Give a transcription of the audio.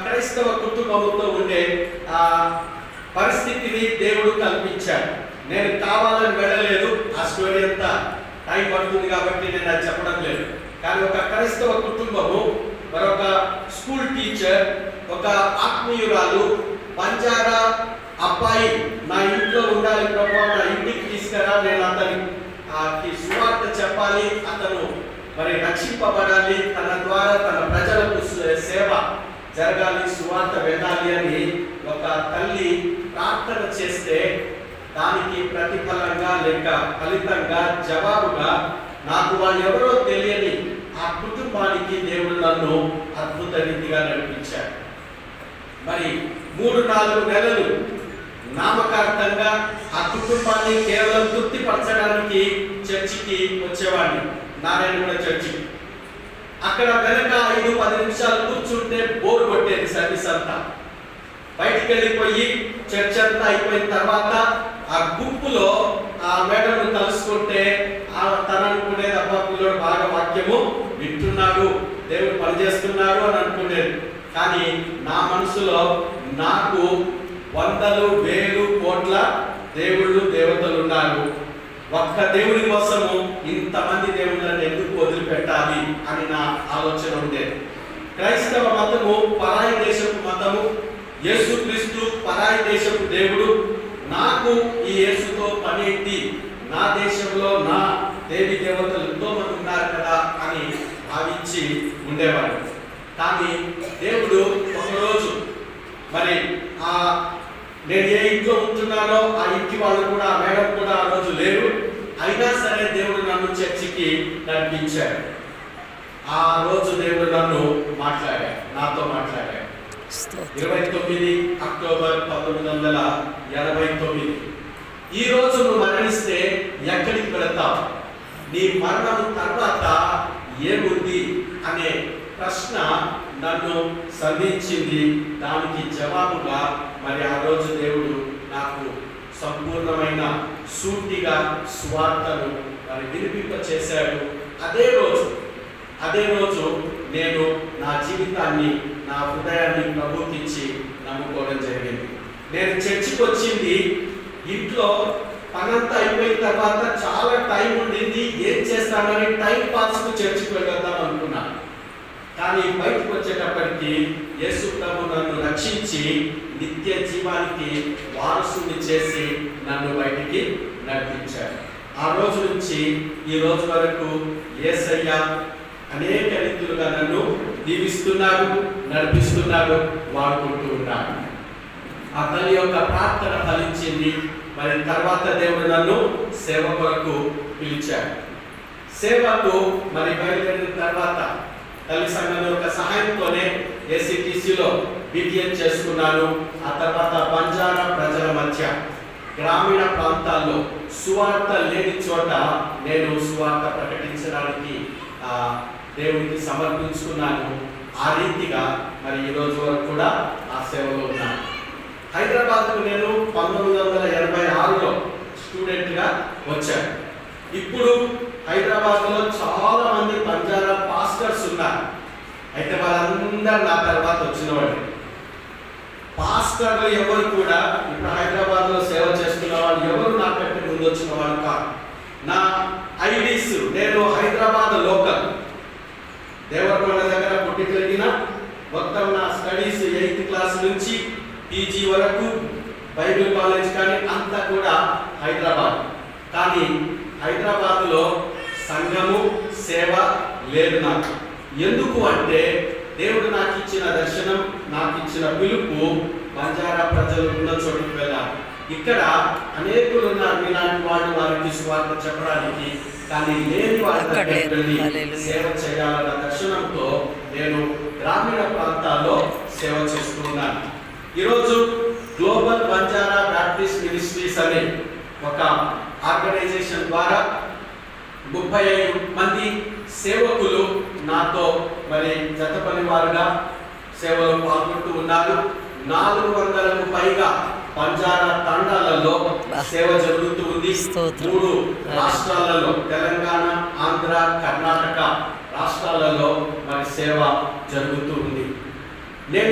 క్రైస్తవ కుటుంబంతో ఉండే ఆ పరిస్థితిని దేవుడు కల్పించాడు. నేను కావాలని వెళ్ళలేదు ఆ స్టోరీ అంతా టైం పడుతుంది కాబట్టి నేను అది చెప్పడం లేదు. కానీ ఒక క్రైస్తవ కుటుంబము మరొక స్కూల్ టీచర్ ఒక ఆత్మీయురాలు బంజారా అబ్బాయి నా ఇంట్లో ఉండాలి ప్రభావ నా ఇంటికి తీసుకురా నేను అతని ఆ సువార్త చెప్పాలి అతను మరి రక్షింపబడాలి తన ద్వారా తన ప్రజలకు సే- సేవ జరగాలి సువార్త వెళ్ళాలి అని ఒక తల్లి ప్రార్థన చేస్తే దానికి ప్రతిఫలంగా లేక ఫలితంగా జవాబుగా నాకు వాళ్ళు ఎవరో తెలియని ఆ కుటుంబానికి దేవుడు నన్ను అద్భుత రీతిగా నడిపించాడు. మరి మూడు నాలుగు నెలలు నామకార్థంగా ఆ కుటుంబాన్ని కేవలం తృప్తిపరచడానికి చర్చికి వచ్చేవాడిని. నారాయణగూడ చర్చికి అక్కడ వెనక ఐదు పది నిమిషాలు కూర్చుంటే బోర్ కొట్టేది సర్వీస్ అంతా. బయటికి వెళ్ళిపోయి చర్చ్ అంతా అయిపోయిన తర్వాత ఆ గుంపులో ఆ మేడను తలుసుకుంటే ఆ తన అనుకునేది అబ్బా పిల్లడు బాగా వాక్యము వింటున్నాడు దేవుడు పనిచేస్తున్నాడు అని అనుకునేది. కానీ నా మనసులో నాకు వందలు వేలు కోట్ల దేవుళ్ళు దేవతలు ఉన్నారు. ఒక్క దేవుడి కోసము ఇంతమంది దేవుళ్ళని ఎందుకు వదిలిపెట్టాలి అని నా ఆలోచన ఉండేది క్రైస్తవ మతము పరాయి దేశపు మతము యేసుక్రీస్తు పరాయి దేశపు దేవుడు నాకు ఈ యేసుతో పని నా దేశంలో నా దేవి దేవతలు ఎంతో మంది ఉన్నారు కదా అని భావించి ఉండేవాడు కానీ దేవుడు ఒకరోజు మరి ఆ నేను ఏ ఇంట్లో ఉంటున్నానో ఆ ఇంటి వాళ్ళు కూడా ఆ మేడం కూడా ఆ రోజు లేరు. అయినా సరే దేవుడు నన్ను చర్చికి నడిపించాడు. ఆ రోజు దేవుడు నన్ను మాట్లాడాడు నాతో మాట్లాడాడు. ఇరవై తొమ్మిది అక్టోబర్ పంతొమ్మిది వందల ఎనభై తొమ్మిది. ఈ రోజు నువ్వు మరణిస్తే ఎక్కడికి వెళతావు? నీ మరణం తర్వాత ఏముంది అనే ప్రశ్న నన్ను సంధించింది దానికి జవాబుగా మరి ఆ రోజు దేవుడు నాకు సంపూర్ణమైన సూటిగా స్వార్థను మరి వినిపింప చేశాడు అదే రోజు అదే రోజు నేను నా జీవితాన్ని నా హృదయాన్ని ప్రభుకిచ్చి నమ్ముకోవడం జరిగింది. నేను చర్చికి వచ్చింది ఇంట్లో పనంతా అయిపోయిన తర్వాత చాలా టైం ఉండింది ఏం చేస్తానని టైం పాస్కు చర్చికి వెళ్దాం అనుకున్నాను కానీ బయటకు వచ్చేటప్పటికి యేసు ప్రభు నన్ను రక్షించి నిత్య జీవానికి వారసుని చేసి నన్ను బయటికి నడిపించాడు. ఆ రోజు నుంచి ఈ రోజు వరకు యేసయ్య అనేక రీతులుగా నన్ను దీవిస్తున్నాడు నడిపిస్తున్నాడు వాడుకుంటూ ఉన్నాడు ఆ తల్లి యొక్క ప్రార్థన ఫలించింది. మరి తర్వాత దేవుడు నన్ను సేవ కొరకు పిలిచాడు. సేవకు మరి బయలుదేరిన తర్వాత తల్లి సంఘం యొక్క సహాయంతోనే ఏసీటీసీలో బీటీఎం చేసుకున్నాను. ఆ తర్వాత బంజారా ప్రజల మధ్య గ్రామీణ ప్రాంతాల్లో సువార్త లేని చోట నేను సువార్త ప్రకటించడానికి ఆ దేవునికి సమర్పించుకున్నాను. ఆ రీతిగా మరి ఈ రోజు వరకు కూడా ఆ సేవలో ఉన్నాను. హైదరాబాద్కు నేను పంతొమ్మిది వందల ఎనభై ఆరులో స్టూడెంట్గా వచ్చాను. ఇప్పుడు హైదరాబాద్లో చాలా మంది బంజారా పాస్టర్స్ ఉన్నారు. అయితే వాళ్ళందరూ నా తర్వాత వచ్చిన వాళ్ళు పాస్టర్లు ఎవరు కూడా ఇప్పుడు హైదరాబాద్లో సేవ చేస్తున్న వాళ్ళు ఎవరు నాకంటే ముందు వచ్చిన వాళ్ళు కాదు. నా నుంచి పీజీ వరకు బైబిల్ కాలేజ్ కానీ అంతా కూడా హైదరాబాద్. కానీ హైదరాబాద్లో సంఘము సేవ లేదు నాకు. ఎందుకు అంటే దేవుడు నాకు ఇచ్చిన దర్శనం నాకు ఇచ్చిన పిలుపు బంజారా ప్రజలు ఉన్న చోటుకు వెళ్ళాలి. ఇక్కడ అనేకులు ఉన్నారు మీలాంటి వాళ్ళు వారికి సువార్త చెప్పడానికి కానీ లేని వారి అక్కడ దగ్గరికి లేరు. వెళ్ళి హల్లెలూయా. సేవ చేయాలన్న దర్శనంతో నేను గ్రామీణ ప్రాంతాల్లో సేవ చేస్తున్నాను ఈరోజు గ్లోబల్ బంజారా బ్యాప్టిస్ట్ మినిస్ట్రీస్ అనే ఒక ఆర్గనైజేషన్ ద్వారా ముప్పై ఐదు మంది సేవకులు నాతో మరి జత పనివారుగా సేవలో పాల్గొంటూ ఉన్నారు నాలుగు వందలకు పైగా బంజారా తండాలలో సేవ జరుగుతూ ఉంది. మూడు రాష్ట్రాలలో తెలంగాణ ఆంధ్ర కర్ణాటక రాష్ట్రాలలో మరి సేవ జరుగుతూ ఉంది. నేను